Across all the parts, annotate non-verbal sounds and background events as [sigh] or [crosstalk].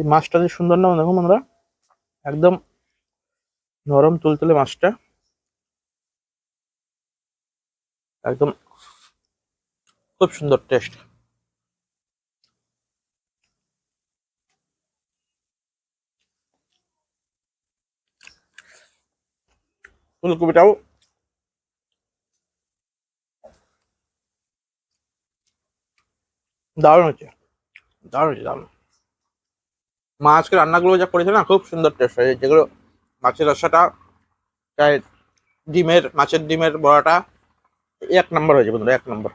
এই মাছটা যে সুন্দর না, দেখুন আমরা একদম নরম তুলতুলে মাছটা। একদম খুব সুন্দর টেস্ট ফুলকপিটাও দারুণ হচ্ছে দারুণ হচ্ছে দারুণ। মা আজকে রান্নাগুলো যা করেছে না, খুব সুন্দর টেস্ট হয়েছে। যেগুলো মাছের রসাটা ডিমের, মাছের ডিমের বড়াটা এক নম্বর হয়েছে বন্ধুরা, এক নম্বর।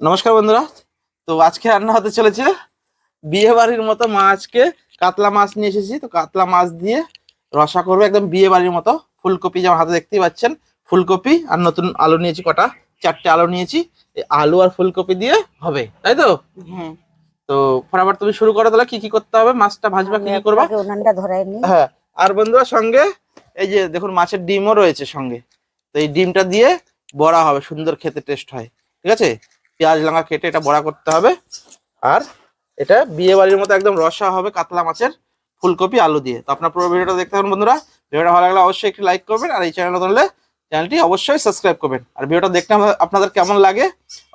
নমস্কার বন্ধুরা, তো আজকে রান্না হতে চলেছে বিয়ে বাড়ির মতো মা আজকে কাতলা মাছ নিয়ে এসেছি। তো কাতলা মাছ দিয়ে রসা করবে একদম বিয়ে বাড়ির মতো। ফুলকপি যেমন হাতে দেখতেই পাচ্ছেন, ফুলকপি আর নতুন আলু নিয়েছি কটা। চারটে আলু নিয়েছি আলু আর ফুলকপি দিয়ে হবে তাই তো? হ্যাঁ। তো ফটাফট তুমি শুরু করো তাহলে কি কি করতে হবে মাছটা ভাজবা কি কি করবা? উনানটা ধরাই নি। হ্যাঁ আর বন্ধুরা সঙ্গে এই যে দেখুন মাছের ডিমও রয়েছে সঙ্গে তো এই ডিমটা দিয়ে বড়া হবে সুন্দর খেতে টেস্ট হয় ঠিক আছে? পেঁয়াজ লঙ্কা কেটে এটা বড়া করতে হবে আর এটা বিয়ে বাড়ির মতো একদম রসা হবে কাতলা মাছের ফুলকপি আলু দিয়ে। তো আপনার পুরো ভিডিওটা দেখতে থাকুন বন্ধুরা। ভিডিওটা ভালো লাগলে অবশ্যই একটি লাইক করবেন আর এই চ্যানেল নতুন হলে চ্যানেলটি অবশ্যই সাবস্ক্রাইব করবেন। আর ভিডিওটা দেখতে আপনাদের কেমন লাগে,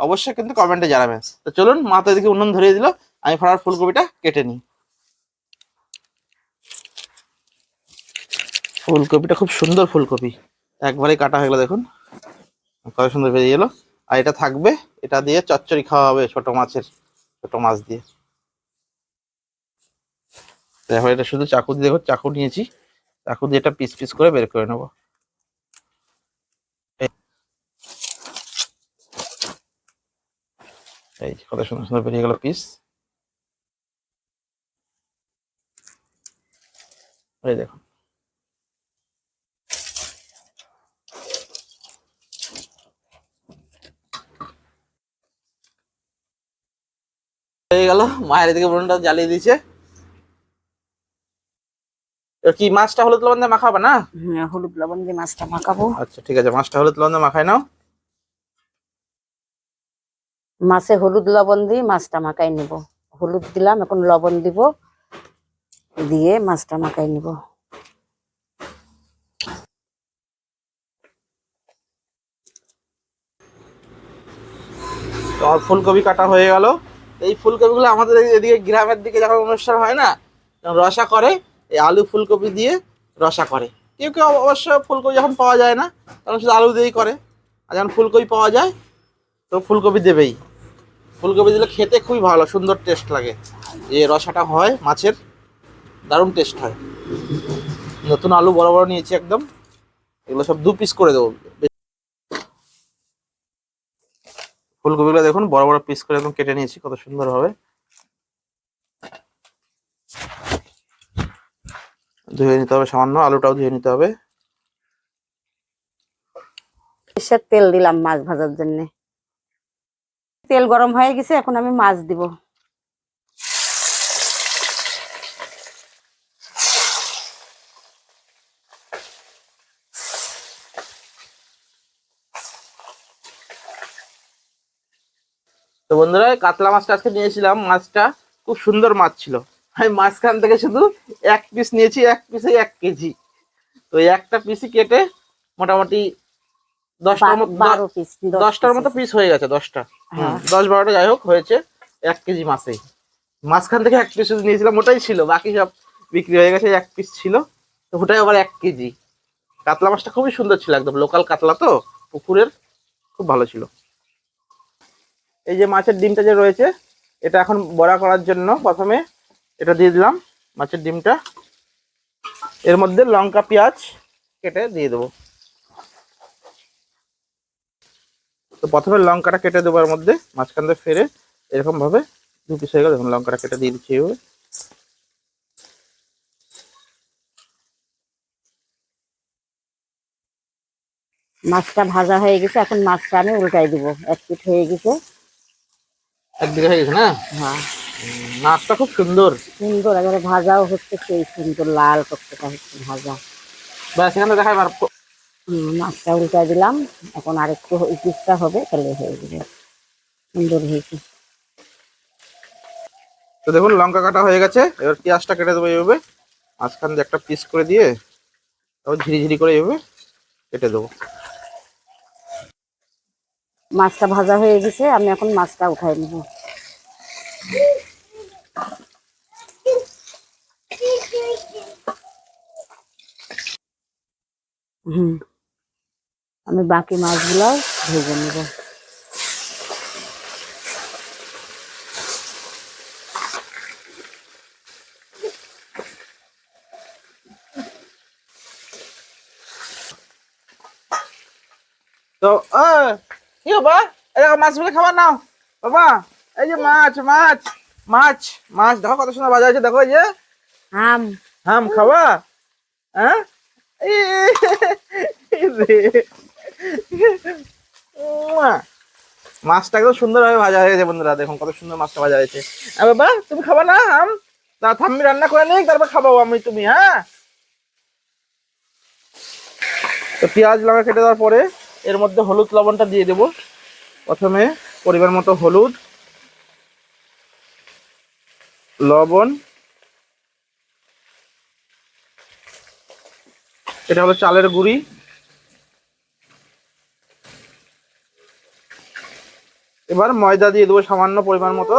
অবশ্যই কিন্তু কমেন্টে জানাবেন। তো চলুন মাথা দিকে উন্নয়ন ধরিয়ে দিল, আমি ফটাফট ফুলকপিটা কেটে নিই। ফুলকপিটা খুব সুন্দর ফুলকপি। একবারেই কাটা হয়ে গেলো, দেখুন। কত সুন্দর বেরিয়ে গেলো আর এটা থাকবে, এটা দিয়ে চচ্চড়ি খাওয়া হবে ছোট মাছের, ছোট মাছ দিয়ে। দেখো, এটা শুধু চাকু দিয়ে, দেখো, চাকু নিয়েছি। চাকু দিয়ে এটা পিস পিস করে বের করে নেব। এই কত সুন্দর সুন্দর বেরিয়ে গেল পিস এই দেখুন হয়ে গেল মায়ের এদিকে বোনটা জ্বালিয়ে দিয়েছে। কি মাছটা হলুদ লবণ দিয়ে মাখাবে না? হ্যাঁ, হলুদ লবণ দিয়ে মাছটা মাখাবো। আচ্ছা ঠিক আছে মাছটা হলুদ লবণ দিয়ে মাখাই নাও। মাছে হলুদ লবণ দিয়ে মাছটা মাখাই নিব। হলুদ দিলাম, এখন লবণ দিব। দিয়ে মাছটা মাখাই নিব। তো আমার ফুলকপি কাটা হয়ে গেল। এই ফুলকপিগুলো আমাদের এদিকে গ্রামের দিকে যখন অনুষ্ঠান হয় না রসা করে, এই আলু ফুলকপি দিয়ে রসা করে। কেউ কেউ অবশ্য ফুলকপি যখন পাওয়া যায় না, তখন শুধু আলু দিয়েই করে। আর যখন ফুলকপি পাওয়া যায়, তো ফুলকপি দেবেই। ফুলকপি দিলে খেতে খুবই ভালো, সুন্দর টেস্ট লাগে। যে রসাটা হয়, মাছের, দারুণ টেস্ট হয়। নতুন আলু বড় বড় নিয়েছি একদম। এগুলো সব দু পিস করে দেবো। ফুলকপিগুলো দেখুন, বড় বড় পিস করে একদম কেটে নিয়েছি, কত সুন্দর ভাবে ধুয়ে নিতে হবে সামান্য, আলুটাও ধুয়ে নিতে হবে। তেল দিলাম মাছ ভাজার জন্য। তেল গরম হয়ে গেছে এখন আমি মাছ দিব। তো বন্ধুরা কাতলা মাছটা আজকে নিয়েছিলাম। মাছটা খুব সুন্দর মাছ ছিল। আমি মাঝখান থেকে শুধু এক পিস নিয়েছি এক পিসে এক কেজি। তো একটা পিসই কেটে মোটামুটি দশটার মতো পিস দশটার মতো পিস হয়ে গেছে দশটা। দশ বারোটা যাই হোক হয়েছে এক কেজি মাছেই মাঝখান থেকে এক পিস নিয়েছিলাম ওটাই ছিল বাকি সব বিক্রি হয়ে গেছে এক পিস ছিল। তো ওটাই আবার এক কেজি। কাতলা মাছটা খুবই সুন্দর ছিল একদম লোকাল কাতলা তো পুকুরের খুব ভালো ছিল। এই যে মাছের ডিমটা যে রয়েছে এটা এখন বড়া করার জন্য প্রথমে এটা দিয়ে দিলাম মাছের ডিমটা। এর মধ্যে লঙ্কা পেঁয়াজ কেটে দিয়ে দেবো। তো প্রথমে লঙ্কাটা কেটে দেবার মধ্যে মাঝখান দিয়ে ফেরে এরকম ভাবে দু পিস হয়ে গেল। দেখুন লঙ্কাটা কেটে দিয়ে দিচ্ছি এইভাবে মাছটা ভাজা হয়ে গেছে এখন মাছটা আমি উল্টাই দিব। এক পিঠ হয়ে গেছে। এক একদিকে হয়ে গেছে না? হ্যাঁ। মাছটা খুব সুন্দর। সুন্দর এবারে ভাজাও হচ্ছে সেই সুন্দর লাল টকটকা হচ্ছে ভাজা। ব্যাস এখানে দেখাই বার হুম, মাছটা উল্টাই দিলাম। এখন আরেকটু পিসটা হবে তাহলে হয়ে যাবে। সুন্দর হয়েছে। তো দেখুন লঙ্কা কাটা হয়ে গেছে। এবার পেঁয়াজটা কেটে দেবো এইভাবে। মাঝখান দিয়ে একটা পিস করে দিয়ে তারপর ঝিরি ঝিরি করে এইভাবে কেটে দেবো। মাছটা ভাজা হয়ে গেছে আমি এখন মাছটা উঠাই নেব। হুম। আমি বাকি মাছগুলো ভেজে নেব। তো কি বাবা এই দেখো মাছগুলো খাবার নাও। বাবা এই যে মাছ মাছ মাছ মাছ। দেখো কত সুন্দর বাজা আছে দেখো যে। হাম হ্যাঁ। মাছটা একদম সুন্দরভাবে ভাজা হয়ে গেছে বন্ধুরা, দেখুন কত সুন্দর মাছটা ভাজা হয়েছে। বাবা, তুমি খাবা না হাম তা থাম্মি রান্না করে নিই তারপর খাব আমি, তুমি হ্যাঁ? তো পেঁয়াজ, লঙ্কা কেটে দেওয়ার পরে এর মধ্যে হলুদ লবণটা দিয়ে দেব। প্রথমে পরিমাণ মতো হলুদ, লবণ। এটা হলো চালের গুঁড়ি। এবার ময়দা দিয়ে দেবো সামান্য পরিমাণ মতো।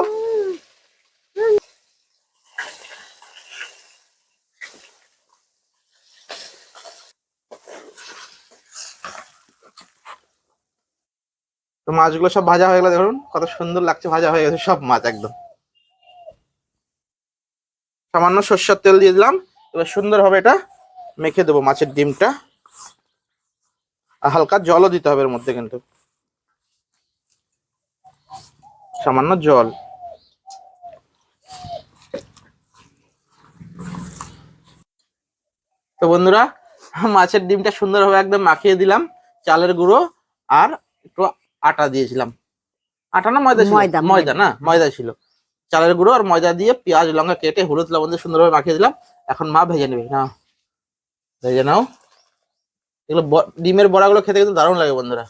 তো মাছগুলো সব ভাজা হয়ে গেলো, দেখুন কত সুন্দর লাগছে, ভাজা হয়ে গেছে সব মাছ একদম। সামান্য সর্ষের তেল দিয়ে দিলাম, এবার সুন্দরভাবে এটা মেখে দেবো মাছের ডিমটা। আর হালকা জলও দিতে হবে এর মধ্যে কিন্তু। সামান্য জল। তো বন্ধুরা মাছের ডিমটা সুন্দরভাবে একদম মাখিয়ে দিলাম চালের গুঁড়ো আর একটু আটা দিয়েছিলাম। আটা না ময়দা ময়দা, ময়দা। না? ময়দা ছিল। চালের গুঁড়ো আর ময়দা দিয়ে পেঁয়াজ লঙ্কা কেটে হলুদ লবণ দিয়ে সুন্দরভাবে মাখিয়ে দিলাম। এখন মা ভেজে নেবে না ভেজে নাও। এগুলো ডিমের বড়াগুলো খেতে কিন্তু দারুণ লাগে বন্ধুরা।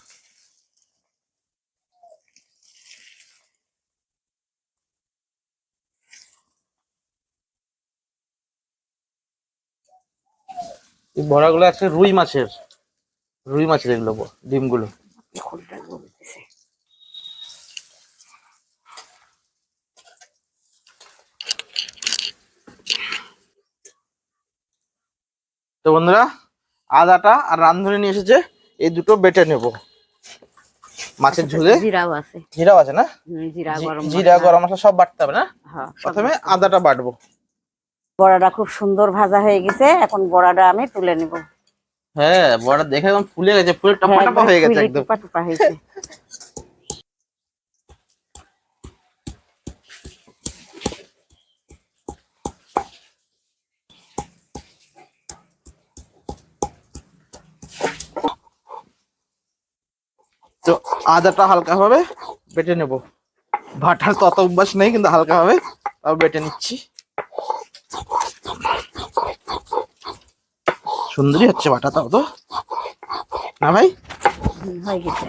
এই বড়াগুলো আছে রুই মাছের রুই মাছের এগুলো ডিমগুলো। তো বন্ধুরা আদাটা আর রান্ধুনি নিয়ে এসেছে এই দুটো বেটে নেব। মাছের ঝোলে। জিরাও আছে। জিরাও আছে না? জিরা গরম জিরা মশলা। গরম মশলা সব বাটতে হবে না? হ্যাঁ, প্রথমে আদাটা বাটবো। বড়াটা খুব সুন্দর ভাজা হয়ে গেছে এখন বড়াটা আমি তুলে নিব। হ্যাঁ বড়া দেখে একদম ফুলে গেছে ফুলে টপা হ্যাঁ, টপা হয়ে গেছে একদম। টুপা টুপা হয়েছে। তো আদাটা হালকা ভাবে বেটে নেব। ভাটার তো অত অভ্যাস নেই কিন্তু হালকা ভাবে তাও বেটে নিচ্ছি। সুন্দরই হচ্ছে বাটা তাও তো? না ভাই? হয়ে গেছে।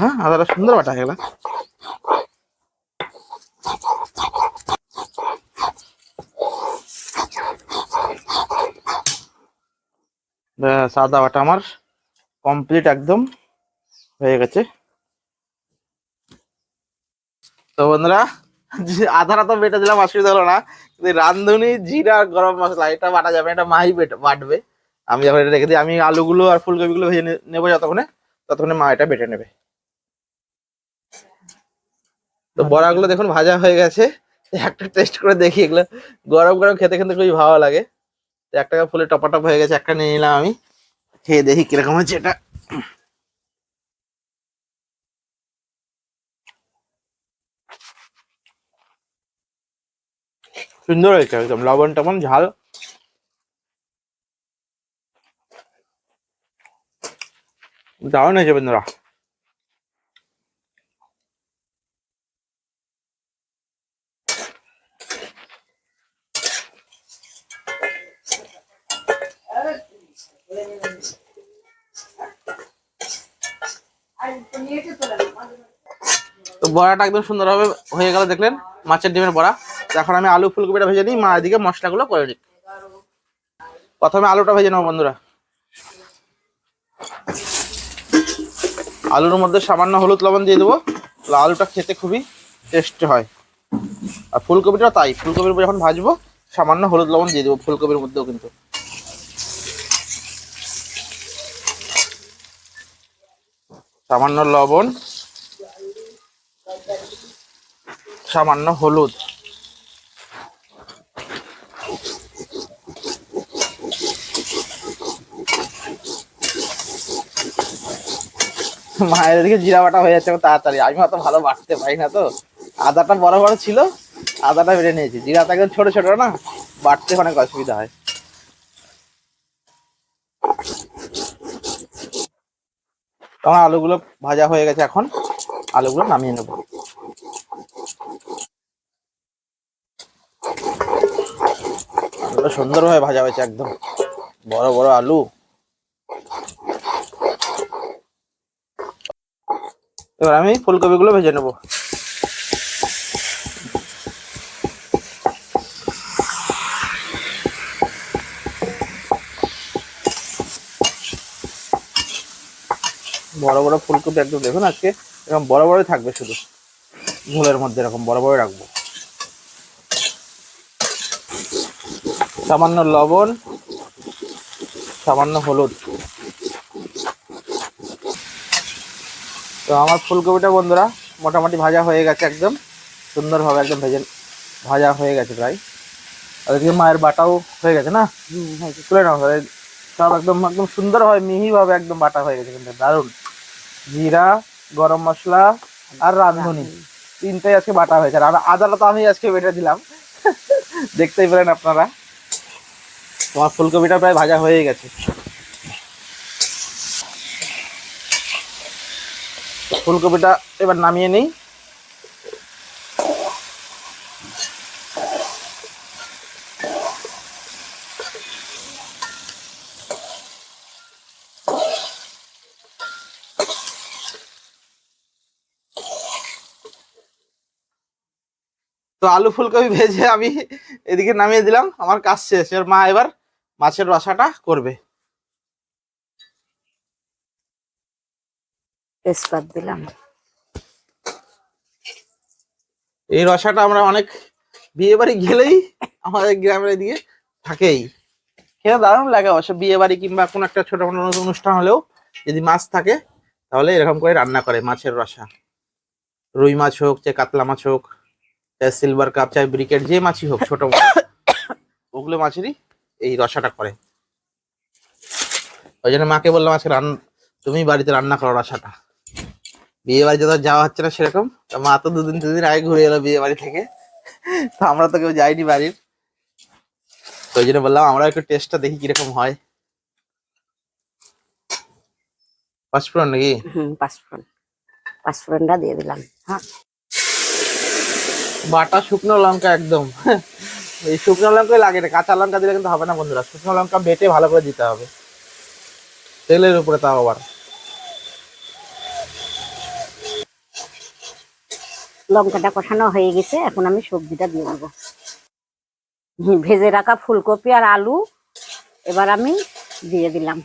হ্যাঁ আদাটা সুন্দর বাটা হয়ে গেল সাদা বাটা আমার কমপ্লিট একদম হয়ে গেছে। তো বন্ধুরা যে আধাটা তো বেটে দিলাম অসুবিধা হলো না। কিন্তু রান্ধুনি জিরা আর গরম মশলা এটা বাটা যাবে এটা মাই বেটে বাটবে। আমি যখন এটা রেখে দিই আমি আলুগুলো আর ফুলকপিগুলো ভেজে নেব যতক্ষণে ততক্ষণে মা এটা বেটে নেবে। তো বড়াগুলো দেখুন ভাজা হয়ে গেছে। একটা টেস্ট করে দেখি এগুলো। গরম গরম খেতে খেতে খুবই ভালো লাগে। তো একটা ফুলে টপা টপ হয়ে গেছে একটা নিয়ে নিলাম আমি। খেয়ে দেখি কীরকম হচ্ছে এটা। সুন্দর হয়েছে একদম। লবণ টবণ ঝাল। দারুণ হয়েছে বন্ধুরা। তো বড়াটা একদম সুন্দরভাবে হয়ে গেল, দেখলেন? মাছের ডিমের বড়া। এখন আমি আলু ফুলকপিটা ভেজে নিই, মা এদিকে মশলাগুলো করে নিই প্রথমে আলুটা ভেজে নেব বন্ধুরা। আলুর মধ্যে সামান্য হলুদ লবণ দিয়ে দেবো আলুটা খেতে খুবই টেস্ট হয়। আর ফুলকপিটা তাই, ফুলকপির উপর যখন ভাজবো, সামান্য হলুদ লবণ দিয়ে দেবো ফুলকপির মধ্যেও কিন্তু। সামান্য লবণ, সামান্য হলুদ। মায়ের দিকে জিরা বাটা হয়ে যাচ্ছে তাড়াতাড়ি। আমি অত ভালো বাটতে পারি না তো। আদাটা বড় বড় ছিল, আদাটা বেড়ে নিয়েছি। জিরাটা একদম ছোট ছোট না বাটতে অনেক অসুবিধা হয়। আমার আলুগুলো ভাজা হয়ে গেছে এখন। আলুগুলো নামিয়ে নেব। সুন্দরভাবে ভাজা হয়েছে একদম। বড় বড় আলু। এবার আমি ফুলকপিগুলো ভেজে নেব। বড় বড় ফুলকপি একদম দেখুন আজকে এরকম বড় বড়ই থাকবে শুধু। ঝোলের মধ্যে এরকম বড় বড় রাখব। সামান্য লবণ, সামান্য হলুদ। তো আমার ফুলকপিটা বন্ধুরা মোটামুটি ভাজা হয়ে গেছে একদম। সুন্দরভাবে একদম ভেজে ভাজা হয়ে গেছে প্রায়। আর এদিকে মায়ের বাটাও হয়ে গেছে না। তুলে নাও সব একদম একদম সুন্দরভাবে মিহিভাবে একদম বাটা হয়ে গেছে কিন্তু দারুণ। জিরা গরম মশলা আর রাঁধুনি। তিনটাই আজকে বাটা হয়েছে। আর আদাটা তো আমি আজকে বেটে দিলাম। [laughs] দেখতেই পেলেন আপনারা। তোমার ফুলকপিটা প্রায় ভাজা হয়ে গেছে। ফুলকপিটা এবার নামিয়ে নিই। তো আলু ফুলকপি ভেজে আমি এদিকে নামিয়ে দিলাম। আমার কাজ শেষ। এবার মা এবার মাছের রসাটা করবে। তেজপাত দিলাম। এই রসাটা আমরা অনেক বিয়ে বাড়ি গেলেই আমাদের গ্রামের এদিকে থাকেই। খেতে দারুণ লাগে অবশ্য বিয়ে বাড়ি কিংবা কোনো একটা ছোট কোনো অনুষ্ঠান হলেও যদি মাছ থাকে, তাহলে এরকম করে রান্না করে মাছের রসা। রুই মাছ হোক, চাই কাতলা মাছ হোক, চাই সিলভার কাপ চাই ব্রিকেট যে মাছই হোক, ছোট ওগুলো মাছেরই এই রসাটা করে। ওই জন্য মাকে বললাম, আজকে রান, তুমি বাড়িতে রান্না করো রসাটা। বিয়ে বাড়িতে তো যাওয়া হচ্ছে না সেরকম। মা তো দুদিন দুদিন আগে ঘুরে এলো বিয়ে বাড়ি থেকে। তো আমরা তো কেউ যাইনি বাড়ির। তো ওই জন্য বললাম আমরা একটু টেস্টটা দেখি কীরকম হয়। পাঁচফোড়ন নাকি? হুম পাঁচফোড়ন। পাঁচফোড়নটা দিয়ে দিলাম। হ্যাঁ। বাটা শুকনো লঙ্কা একদম। এই শুকনো লঙ্কাই লাগে না কাঁচা লঙ্কা দিলে কিন্তু হবে না বন্ধুরা। শুকনো লঙ্কা বেটে ভালো করে দিতে হবে। তেলের উপরে তাও আবার। লঙ্কাটা কষানো হয়ে গেছে, এখন আমি সবজিটা দিয়ে দেবো। ভেজে রাখা ফুলকপি আর আলু এবার আমি দিয়ে দিলাম।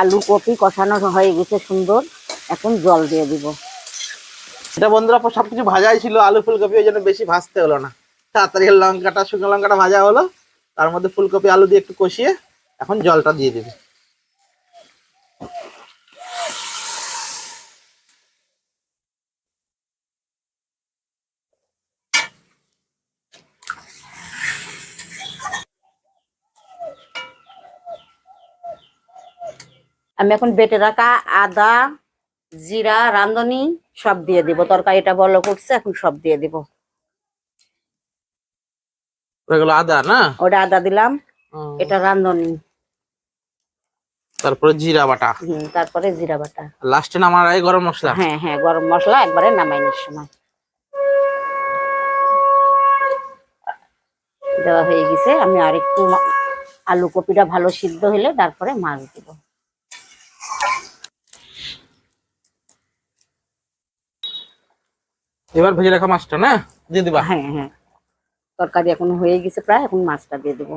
আলু কপি কষানো হয়ে গেছে সুন্দর, এখন জল দিয়ে দিব। এটা বন্ধুরা, সবকিছু ভাজাই ছিল, আলু ফুলকপি, ওই জন্য বেশি ভাজতে হলো না। তাড়াতাড়ি লঙ্কাটা, শুকনো লঙ্কাটা ভাজা হলো। তার মধ্যে ফুলকপি, আলু দিয়ে একটু কষিয়ে এখন জলটা দিয়ে দিবি। আমি এখন বেটে রাখা আদা, জিরা, রাঁধুনি সব দিয়ে দিব। তরকারিটা বলো করছে, এখন সব দিয়ে দিব। ওগুলো আদা না? ওটা আদা দিলাম। এটা রাঁধুনি। তারপরে জিরা বাটা। তারপরে জিরা বাটা। লাস্টে নামার আগে গরম মশলা? হ্যাঁ হ্যাঁ গরম মশলা একবারে নামাইনের সময়। দেওয়া হয়ে গেছে। আমি আর একটু আলু কপিটা ভালো সিদ্ধ হলে তারপরে মাছ দিব। এবার ভেজে রাখা মাছটা না? দিয়ে দিবা? হ্যাঁ হ্যাঁ। তরকারি এখন হয়ে গেছে প্রায় এখন মাছটা দিয়ে দেবো।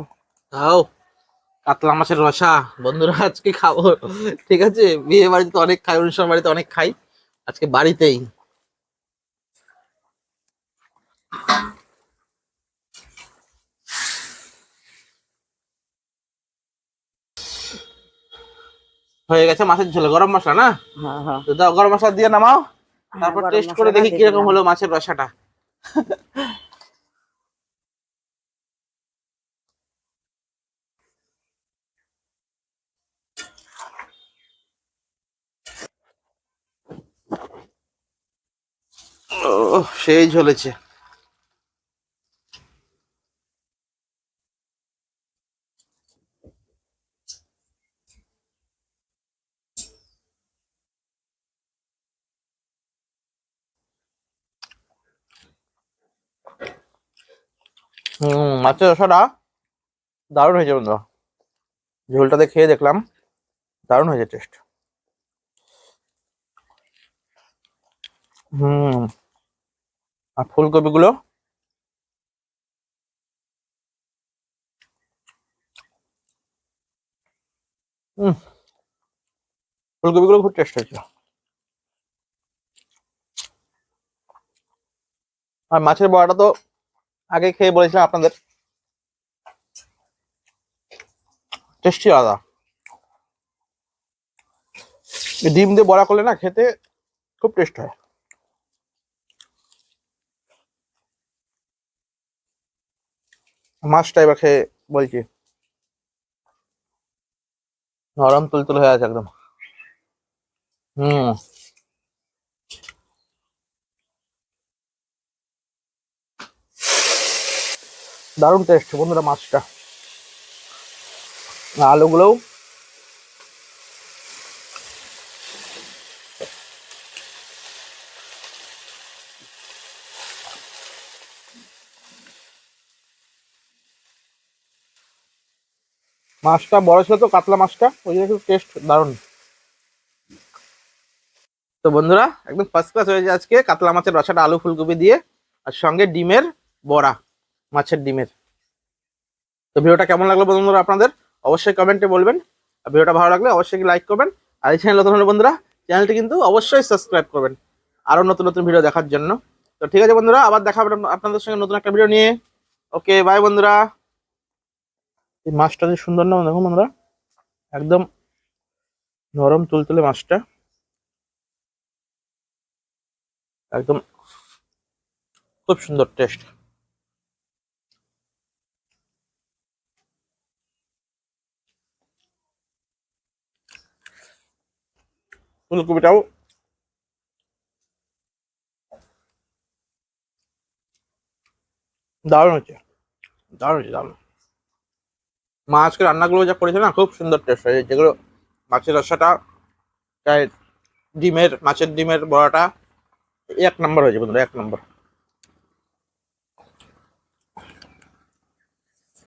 খাও কাতলা মাছের রসা। বন্ধুরা আজকে খাব। ঠিক আছে বিয়ে বাড়িতে অনেক খাই অনুষ্ঠান বাড়িতে অনেক খাই। আজকে বাড়িতেই। হয়ে গেছে মাছের ঝোল গরম মশলা না? হ্যাঁ হ্যাঁ। তো দাও গরম মশলা দিয়ে নামাও। তারপর টেস্ট করে দেখি কীরকম হলো মাছের রসাটা। [laughs] ও সেই ঝলেছে। হুম মাছের রসাটা দারুণ হয়েছে বন্ধু। ঝোলটাতে খেয়ে দেখলাম। দারুণ হয়েছে টেস্ট হুম। আর ফুলকপিগুলো? হুম ফুলকপিগুলো খুব টেস্ট হয়েছে। আর মাছের বড়াটা তো আগে খেয়ে বলেছিলাম আপনাদের। টেস্টি আলাদা। ডিম দিয়ে বড়া করলে না খেতে খুব টেস্ট হয়। মাছটা এবার খেয়ে বলছি নরম তুলতুল হয়ে আছে একদম। হম। দারুণ টেস্ট বন্ধুরা মাছটা। আলুগুলোও মাছটা, বড় ছিল তো কাতলা মাছটা, ওই জন্য টেস্ট দারুণ। তো বন্ধুরা, একদম ফার্স্ট ক্লাস হয়েছে আজকে কাতলা মাছের রসাটা আলু ফুলকপি দিয়ে, আর সঙ্গে ডিমের বড়া, মাছের ডিমের। তো ভিডিওটা কেমন লাগল বন্ধুরা আপনাদের? অবশ্যই কমেন্টে বলবেন। আর ভিডিওটা ভালো লাগলে অবশ্যই লাইক করবেন। আর এই চ্যানেল নতুন বন্ধুরা চ্যানেলটি কিন্তু অবশ্যই সাবস্ক্রাইব করবেন। আরও নতুন নতুন ভিডিও দেখার জন্য। তো ঠিক আছে বন্ধুরা, আবার দেখা হবে আপনাদের সঙ্গে নতুন একটা ভিডিও নিয়ে। ওকে বাই বন্ধুরা। এই মাছটা যে সুন্দর না, দেখুন আমরা একদম নরম তুলতুলে মাছটা। একদম খুব সুন্দর টেস্ট ফুলকপিটাও দারুণ হচ্ছে দারুণ হচ্ছে দারুণ। মা আজকে রান্নাগুলো যা করেছে না, খুব সুন্দর টেস্ট হয়েছে। যেগুলো মাছের রসাটা ডিমের, মাছের ডিমের বড়াটা, এক নম্বর হয়েছে বন্ধুরা, এক নম্বর